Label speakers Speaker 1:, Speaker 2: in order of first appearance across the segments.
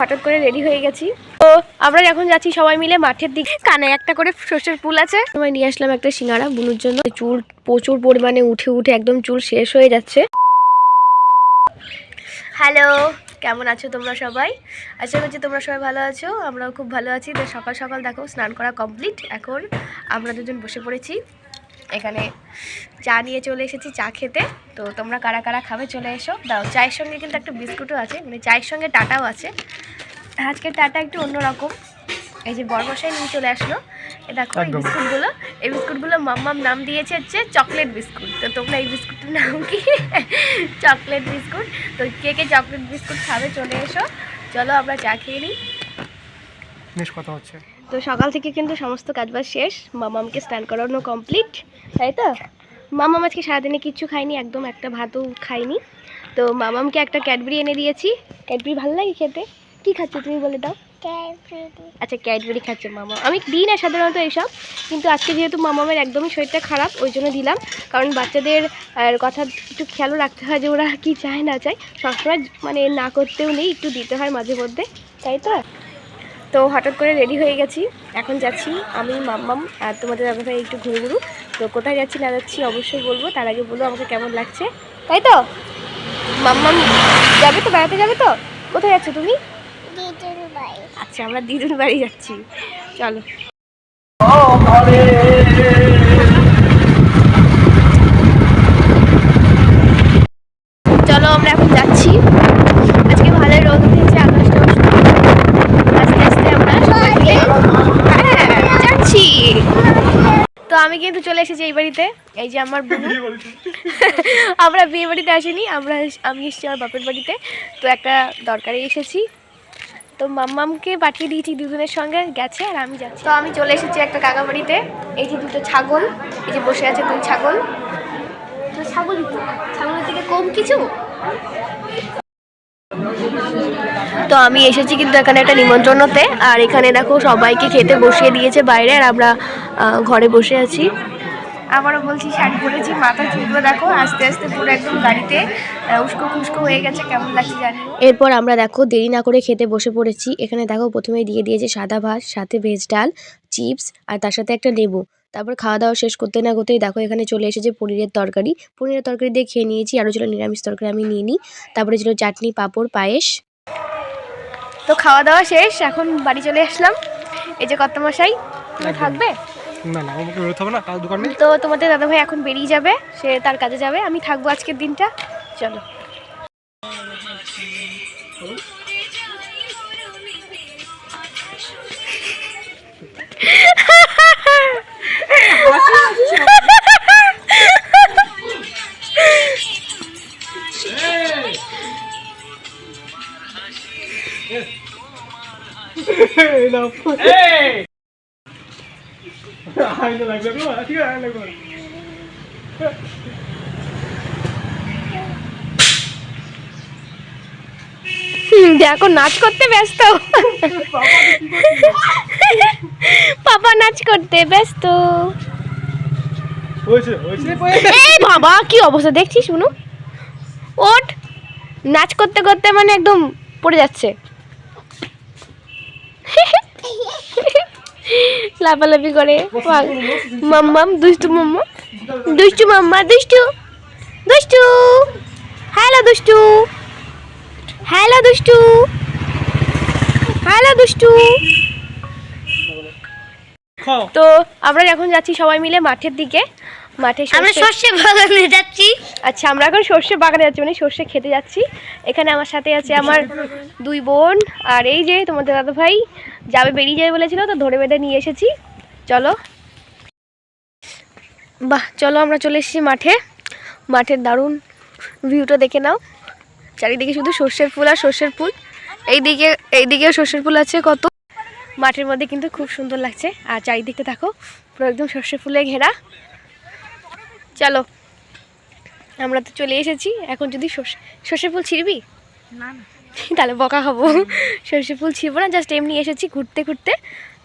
Speaker 1: হঠাৎ করে রেডি হয়ে গেছি। তো আমরা এখন যাচ্ছি সবাই মিলে মাঠের দিকে। কানে একটা করে শস্যের ফুল আছে। সময় নিয়ে আসলাম একটা সিঙ্গারা বুনুর জন্য। চুল প্রচুর পরিমাণে উঠে উঠে একদম চুল শেষ হয়ে যাচ্ছে। হ্যালো কেমন আছো তোমরা সবাই? আশা করছি তোমরা সবাই ভালো আছো, আমরাও খুব ভালো আছি। তো সকাল সকাল দেখো, স্নান করা কমপ্লিট এখন আমরা দুজন বসে পড়েছি। এখানে চা নিয়ে চলে এসেছি, চা খেতে। তো তোমরা কারা কারা খাবে চলে এসো। দাও, চায়ের সঙ্গে কিন্তু একটা বিস্কুটও আছে। মানে চায়ের সঙ্গে টাটাও আছে। আজকের টাটা একটু অন্যরকম। এই যে বরমশাই নিয়ে চলে আসলো। এ দেখো এই বিস্কুটগুলো এই বিস্কুটগুলো মাম্মাম নাম দিয়েছে হচ্ছে চকলেট বিস্কুট। তো তোমরা এই বিস্কুটের নাম কি? Chocolate biscuit. তো কে কে চকলেট বিস্কুট খাবে চলে এসো। চলো আমরা চা খেয়ে নিই।
Speaker 2: বেশ কথা হচ্ছে।
Speaker 1: তো সকাল থেকে কিন্তু সমস্ত কাজবাজ শেষ। মামামকে স্নান করানো কমপ্লিট তাই তো? মামাম আজকে সারাদিনে কিচ্ছু খাইনি একদম একটা ভাতও খাইনি তো মামামকে একটা ক্যাডবেরি এনে দিয়েছি। ক্যাডবেরি ভালো লাগে খেতে? কি খাচ্ছ তুমি বলে দাও। আচ্ছা ক্যাডবেরি খাচ্ছে মামা। আমি দিই না সাধারণত এইসব কিন্তু আজকে যেহেতু মামামের একদমই শরীরটা খারাপ ওই জন্য দিলাম। কারণ বাচ্চাদের কথা একটু খেয়ালও রাখতে হয় যে ওরা কি চায় না চায়। সবসময় মানে না করতেও নেই একটু দিতে হয় মাঝে মধ্যে তাই তো? তো হঠাৎ করে রেডি হয়ে গেছি। এখন যাচ্ছি আমি মাম্মাম আর তোমাদের দাদা একটু ঘুরে ঘুরু তো কোথায় যাচ্ছি না যাচ্ছি অবশ্যই বলব। তার আগে বলব আমাকে কেমন লাগছে তাই তো? মাম্মাম যাবে তো বেড়াতে যাবে তো? কোথায় যাচ্ছ তুমি? আচ্ছা আমরা দিদুর বাড়ি যাচ্ছি। চলো। চলো আমরা এখন যাচ্ছি। আজকে ভালোই রোদ উঠেছে আকাশটাও। আস্তে আস্তে আমরা হ্যাঁ, যাচ্ছি। তো আমি কিন্তু চলে এসেছি এই বাড়িতে। এই যে আমার আমরা বিয়ে বাড়িতে আসিনি আমরা আমি এসেছি আমার বাপের বাড়িতে। তো একটা দরকারে এসেছি। তো মাম্মামকে পাঠিয়ে দিয়েছি দুজনের সঙ্গে গেছে আর আমি যাচ্ছি। তো আমি চলে এসেছি একটা কাকা বাড়িতে এই যে দুটো ছাগল এই যে বসে আছে দুই ছাগল। তো ছাগলই তো ছাগলের থেকে কম কিছু? তো আমি এসেছি কিন্তু এখানে একটা নিমন্ত্রণতে আর এখানে দেখো সবাইকে খেতে বসিয়ে দিয়েছে বাইরে আর আমরা ঘরে বসে আছি। আবারও বলছি শাড়ি পরেছি মাথা চুলগুলো দেখো আস্তে আস্তে পুরো একদম গাড়িতে উস্কো খুস্কো হয়ে গেছে কেমন লাগছে জানি এরপর আমরা দেখো দেরি না করে খেতে বসে পড়েছি। এখানে দেখো প্রথমে দিয়ে দিয়েছে সাদা ভাত সাথে ভেজ ডাল চিপস আর তার সাথে একটা লেবু। তারপর খাওয়া দাওয়া শেষ করতে না করতেই দেখো এখানে চলে এসেছে পনিরের তরকারি। পনিরের তরকারি দিয়ে খেয়ে নিয়েছি আরও ছিল নিরামিষ তরকারি আমি নিয়ে নিই। তারপরে ছিল চাটনি পাঁপড় পায়েস। তো খাওয়া দাওয়া শেষ এখন বাড়ি চলে আসলাম। এই যে কত মশাই থাকবে?
Speaker 2: না না আমাকে বেরোতে হবে না কাজ দোকান
Speaker 1: তো তোমাদের দাদাভাই এখন বেরিয়ে যাবে সে তার কাজে যাবে আমি থাকব আজকের দিনটা চলো হুম, দেখো নাচ করতে ব্যস্ত। পাপা নাচ করতে ব্যস্ত। এই বাবা কি অবস্থা? দেখছিস শুনু? ওঠ। নাচ করতে করতে মানে একদম পড়ে যাচ্ছে। লাফালাফি করে। মাম্মাম দুষ্টু মাম্মা দুষ্টু মাম্মা দুষ্টু। দুষ্টু। হ্যালো দুষ্টু। হ্যালো দুষ্টু। হ্যালো দুষ্টু। তো আমরা এখন যাচ্ছি সবাই মিলে মাঠের দিকে। মাঠে
Speaker 3: আমরা
Speaker 1: সর্ষে-
Speaker 3: বাগানে যাচ্ছি।
Speaker 1: আচ্ছা আমরা এখন সর্ষে বাগানে যাচ্ছি মানে সর্ষে খেতে যাচ্ছি। এখানে আমার সাথে আছে আমার দুই বোন আর এই যে তোমাদের দাদা ভাই যাবে বেরিয়ে যাবে বলেছিল তো ধরে বেঁধে নিয়ে এসেছি। চলো। বাহ চলো আমরা চলে এসেছি মাঠে। মাঠের দারুণ ভিউটা দেখে নাও। চারিদিকে শুধু সর্ষের ফুল আর সর্ষের ফুল। এইদিকে এইদিকেও সর্ষের ফুল আছে কত। মাঠের মধ্যে কিন্তু খুব সুন্দর লাগছে। আর চারিদিকে দেখো পুরো একদম সর্ষে ফুলে ঘেরা। চলো। আমরা তো চলে এসেছি। এখন যদি সর্ষে সর্ষে ফুল ছিঁড়বি?
Speaker 3: না
Speaker 1: তাহলে বকা খাব। সর্ষে ফুল ছিঁড়বো না জাস্ট এমনি এসেছি ঘুরতে ঘুরতে।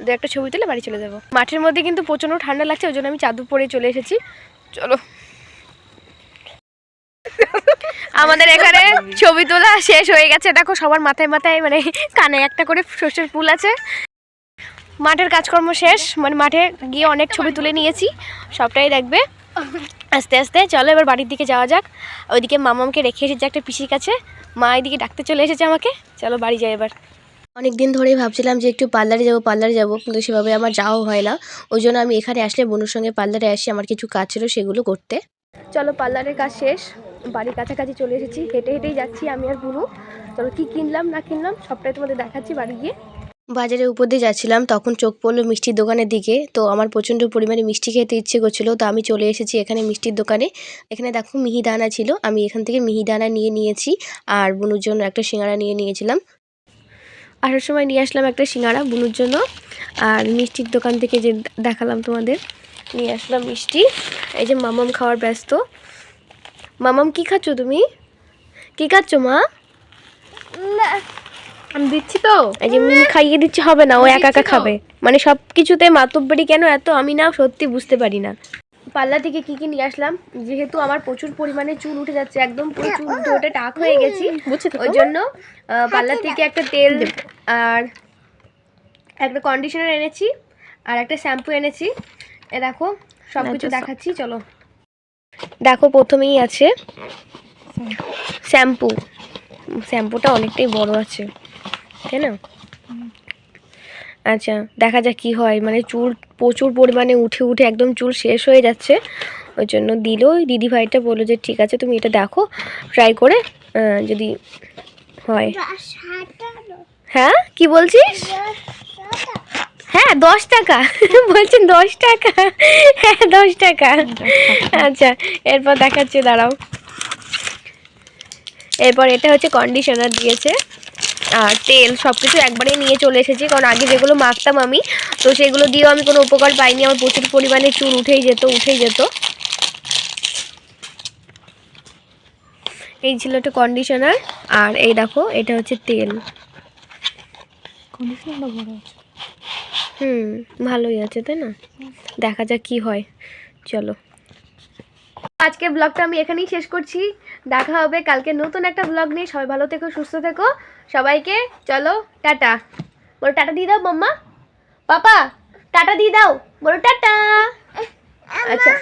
Speaker 1: দু একটা ছবি তুলে বাড়ি চলে যাব। মাঠের মধ্যে কিন্তু প্রচণ্ড ঠান্ডা লাগছে ওই জন্য আমি চাদর পরে চলে এসেছি। চলো। আমাদের এখানে ছবি তোলা শেষ হয়ে গেছে। দেখো সবার মাথায় মাথায় মানে কানে একটা করে সর্ষের ফুল আছে। মাঠের কাজকর্ম শেষ। মানে মাঠে গিয়ে অনেক ছবি তুলে নিয়েছি। সবটাই দেখবে। আস্তে আস্তে চলো এবার বাড়ির দিকে যাওয়া যাক। ওইদিকে মামামকে রেখে এসেছে একটা পিসির কাছে। মা এদিকে ডাকতে চলে এসেছে আমাকে। চলো বাড়ি যাই এবার। অনেক দিন ধরেই ভাবছিলাম যে একটু পার্লারে যাব পার্লারে যাব কিন্তু সেভাবে আমার যাওয়া হয় না। ওই জন্য আমি এখানে আসলে বোনের সঙ্গে পার্লারে আসি আমার কিছু কাজ ছিল সেগুলো করতে। চলো পার্লারের কাজ শেষ। বাড়ির কাছাকাছি চলে এসেছি। হেঁটে হেঁটেই যাচ্ছি আমি আর বুনু। চলো কি কিনলাম না কিনলাম সবটাই তোমাদের দেখাচ্ছি বাড়ি গিয়ে। বাজারের উপর দিয়ে যাচ্ছিলাম, তখন চোখ পড়ল মিষ্টির দোকানের দিকে। তো আমার প্রচণ্ড পরিমাণে মিষ্টি খেতে ইচ্ছে করছিল, তো আমি চলে এসেছি এখানে মিষ্টির দোকানে। এখানে দেখো মিহিদানা ছিল, আমি এখান থেকে মিহিদানা নিয়ে নিয়েছি, আর বুনুর জন্য একটা সিঙ্গারা নিয়ে নিয়েছিলাম। আসার সময় নিয়ে আসলাম একটা সিঙ্গারা বুনুর জন্য, আর মিষ্টির দোকান থেকে যে দেখালাম তোমাদের, নিয়ে আসলাম মিষ্টি। এই যে মামাম খাওয়ার ব্যস্ত। মামাম, কি খাচ্ছ তুমি? কি খাচ্ছ মা?
Speaker 3: আমি দিচ্ছি তো।
Speaker 1: এই যে মিমি খাইয়ে দিচ্ছে হবে না ও একা একা খাবে। মানে সব কিছুতে মাতব্বরি কেন এত আমি না সত্যি বুঝতে পারি না। পাল্লা থেকে কি কি নিয়ে আসলাম যেহেতু আমার প্রচুর পরিমাণে চুল উঠে যাচ্ছে একদম পুরো চুল উঠে উঠে টাক হয়ে গেছি।
Speaker 3: বুঝছি তো।
Speaker 1: ওই জন্য পাল্লা থেকে একটা তেল আর একটা কন্ডিশনার এনেছি আর একটা শ্যাম্পু এনেছি। এ দেখো সব কিছু
Speaker 3: আচ্ছা,
Speaker 1: দেখাচ্ছি চলো। দেখো প্রথমেই আছে শ্যাম্পু শ্যাম্পুটা অনেকটাই বড় আছে তাই না? আচ্ছা দেখা যাক কি হয়। মানে চুল প্রচুর পরিমাণে উঠে উঠে একদম চুল শেষ হয়ে যাচ্ছে। ওই জন্য দিল। ওই দিদি ভাইটা বলল যে ঠিক আছে তুমি এটা দেখো ট্রাই করে যদি হয়। হ্যাঁ? কি বলছিস? হ্যাঁ দশ টাকা। বলছেন দশ টাকা। হ্যাঁ দশ টাকা। আচ্ছা এরপর দেখাচ্ছে দাঁড়াও। এরপর এটা হচ্ছে কন্ডিশনার দিয়েছে। আর তেল সব কিছু একবারেই নিয়ে চলে এসেছি কারণ আগে যেগুলো মাখতাম আমি তো সেগুলো দিয়েও আমি কোনো উপকার পাইনি। আমার প্রচুর পরিমাণে চুল উঠেই যেত উঠেই যেত। এই ছিল একটা কন্ডিশনার আর এই দেখো এটা হচ্ছে তেল।
Speaker 3: কন্ডিশনারটা বড় আছে।
Speaker 1: হুম ভালোই আছে তাই না? দেখা যাক কি হয়। চলো। আজকের ব্লগটা আমি এখানেই শেষ করছি। দেখা হবে কালকে নতুন একটা ব্লগ নিয়ে। সবাই ভালো থেকো সুস্থ থেকো। সবাইকে চলো টাটা। বলো টাটা দিয়ে দাও মাম্মা পাপা টাটা দিয়ে দাও। বলো টাটা। আচ্ছা।